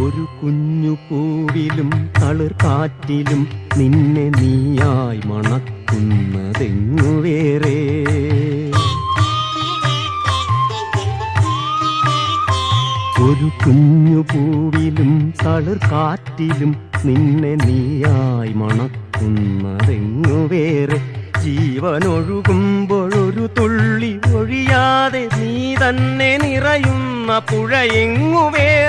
ഒരു കുഞ്ഞു പൂവിലും തളിർ കാറ്റിലും നിന്നെ നീയായി മണക്കുന്നതെങ്ങു വേറെ? ഒരു കുഞ്ഞു പൂവിലും തളിർ കാറ്റിലും നിന്നെ നീയായി മണക്കുന്നതെങ്ങു വേറെ? ജീവനൊഴുകുമ്പോഴൊരു തുള്ളി ഒഴിയാതെ നീ തന്നെ നിറയുന്ന പുഴയെങ്ങു വേറെ?